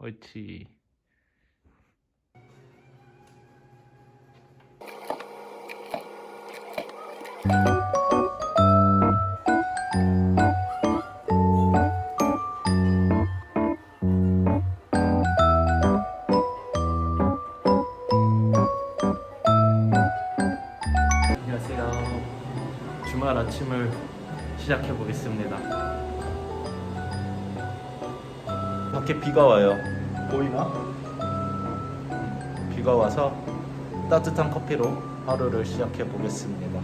옳지. 안녕하세요. 주말 아침을 시작해 보겠습니다. 밖에 비가 와요. 보이나? 비가 와서 따뜻한 커피로 하루를 시작해 보겠습니다.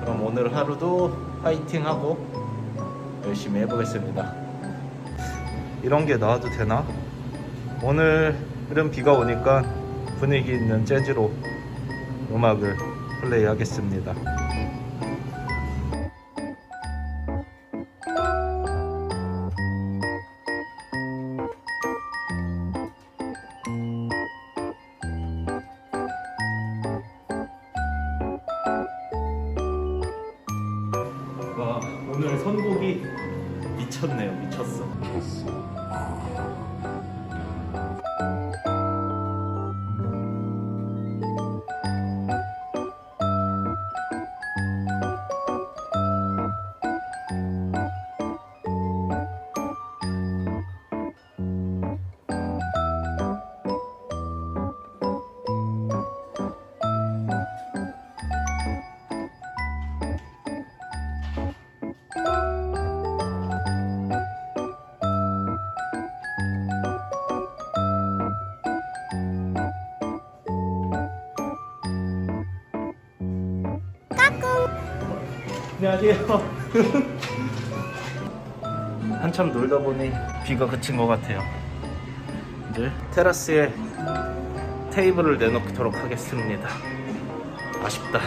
그럼 오늘 하루도 파이팅 하고 열심히 해보겠습니다. 이런 게 나와도 되나? 오늘은 비가 오니까 분위기 있는 재즈로 음악을 플레이하겠습니다. 오늘 선곡이 미쳤네요. 미쳤어 안녕하세요. 한참 놀다 보니 비가 그친 것 같아요. 이제 테라스에 테이블을 내놓도록 하겠습니다. 아쉽다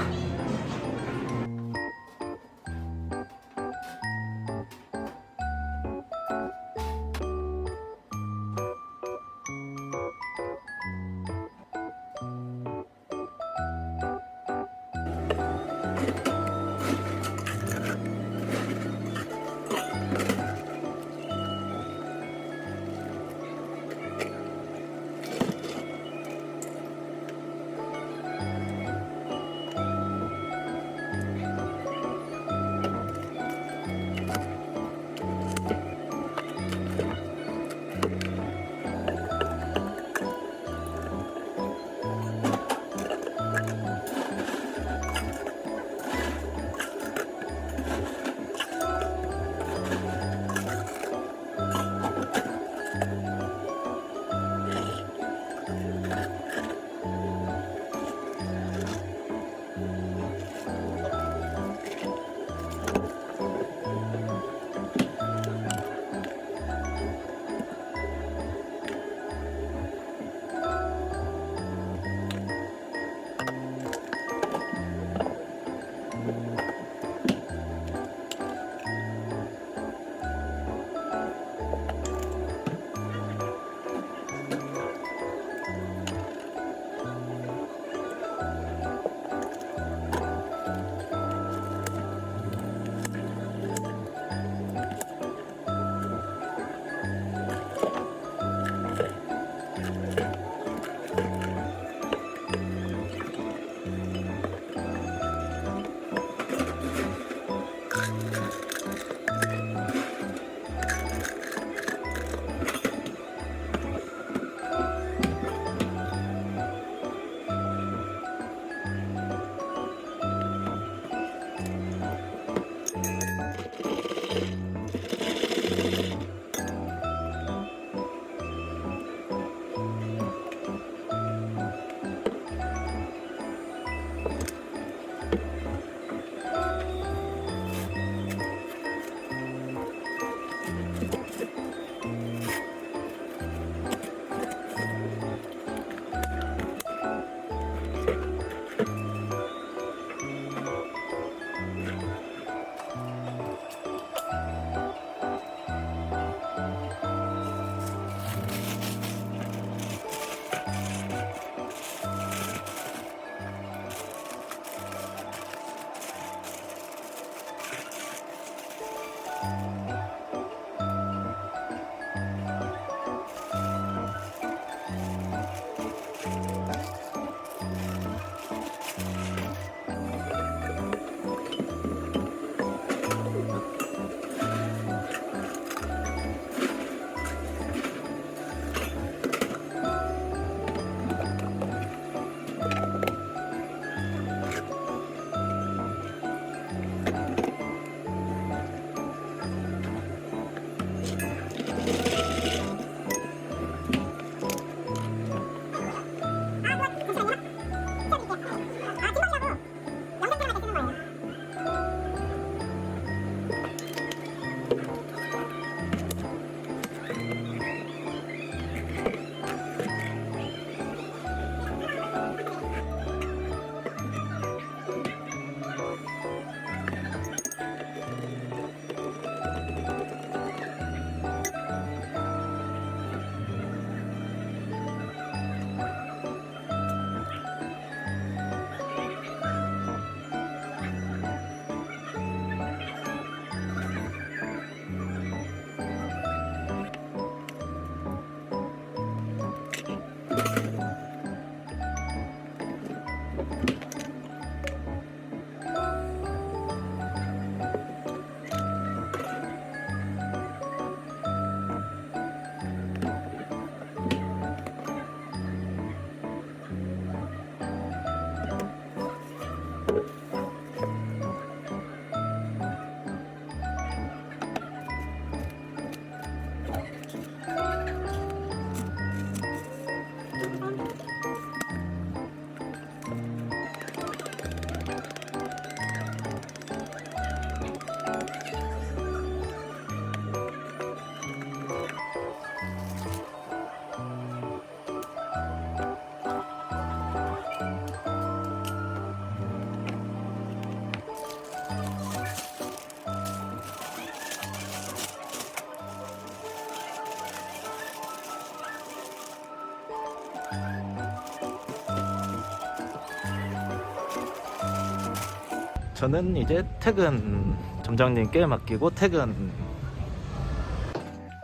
저는 이제 퇴근 점장님께 맡기고 퇴근.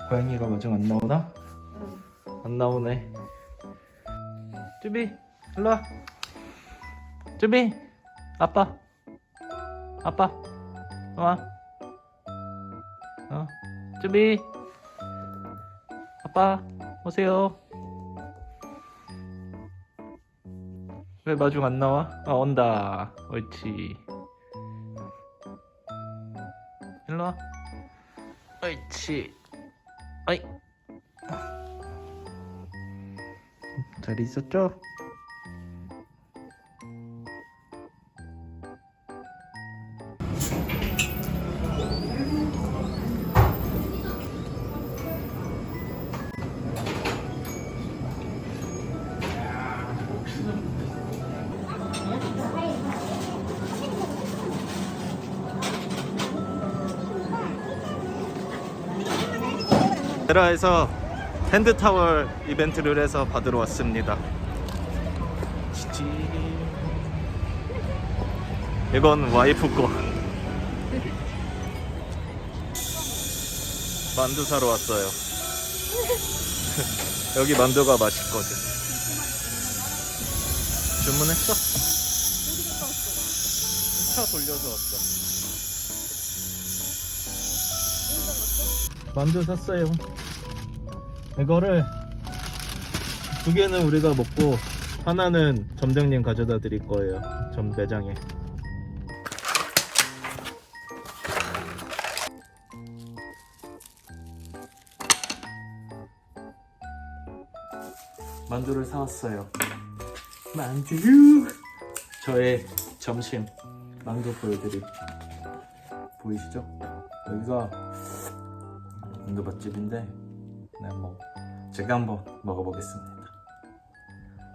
고양이가 마중 안 나오나? 안 나오네. 쭈비 일로와. 쭈비 아빠. 아빠 와. 어? 쭈비. 아빠 오세요. 왜 마중 안 나와? 아 온다. 옳지 일로와. 옳지 어이. 잘 있었죠? 베라에서 핸드타월 이벤트를 해서 받으러 왔습니다. 치치. 이건 와이프 거. 만두 사러 왔어요. 여기 만두가 맛있거든. 주문했어? 차 돌려서 왔어. 만두 샀어요. 이거를 두 개는 우리가 먹고 하나는 점장님 가져다 드릴 거예요. 점 매장에. 만두를 사왔어요. 만두. 저의 점심 만두 보여드릴 보이시죠? 여기가 만두 맛집인데 네, 뭐 제가 한번 먹어보겠습니다.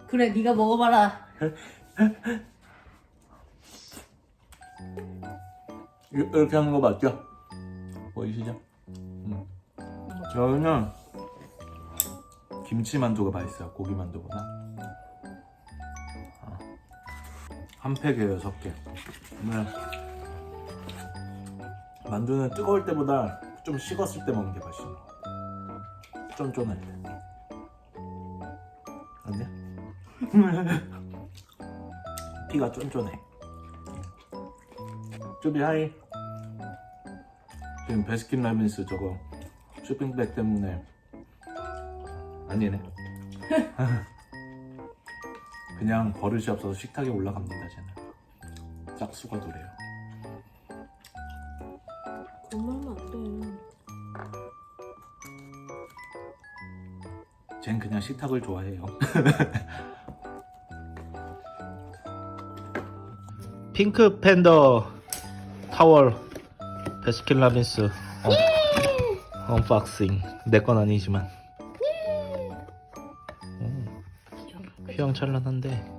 그래 네가 먹어봐라 이- 이렇게 하는 거 맞죠? 보이시죠? 음. 저는 김치 만두가 맛있어요. 고기 만두보다. 아. 한 팩에 여섯 개. 네. 만두는 뜨거울 때보다 좀 식었을 때 먹는 게 맛있는 것 같아. 때. 아니야? 피가 쫀쫀해. 쭈비 하이. 지금 베스킨 라빈스 저거 쇼핑백 때문에 아니네. 그냥 버릇이 없어서 식탁에 올라갑니다, 쟤는. 짝수가 도래요. 쟨 그냥 식탁을 좋아해요. 핑크 팬더 타월 베스킨 라빈스. 어, 언박싱. 내 건 아니지만. 음, 휘황찬란한데.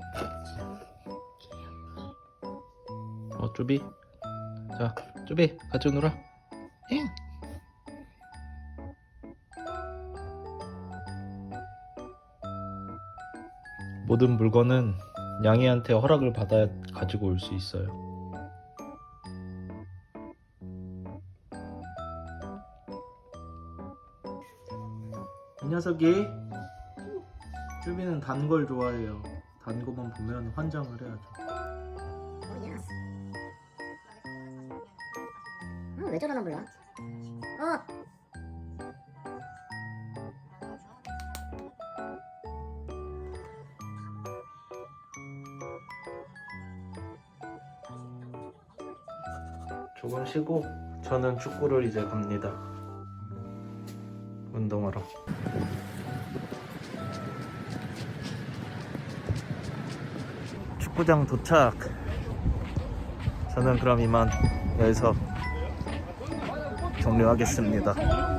어 쭈비? 자 쭈비 같이 놀아. 응. 모든 물건은 양이한테 허락을 받아야 가지고 올 수 있어요. 이 녀석이 쭈비는 단 걸 좋아해요. 단 거만 보면 환장을 해야죠. 어, 왜 저러나 몰라? 어, 조금 쉬고 저는 축구를 이제 갑니다. 운동하러. 축구장 도착. 저는 그럼 이만 여기서 종료하겠습니다.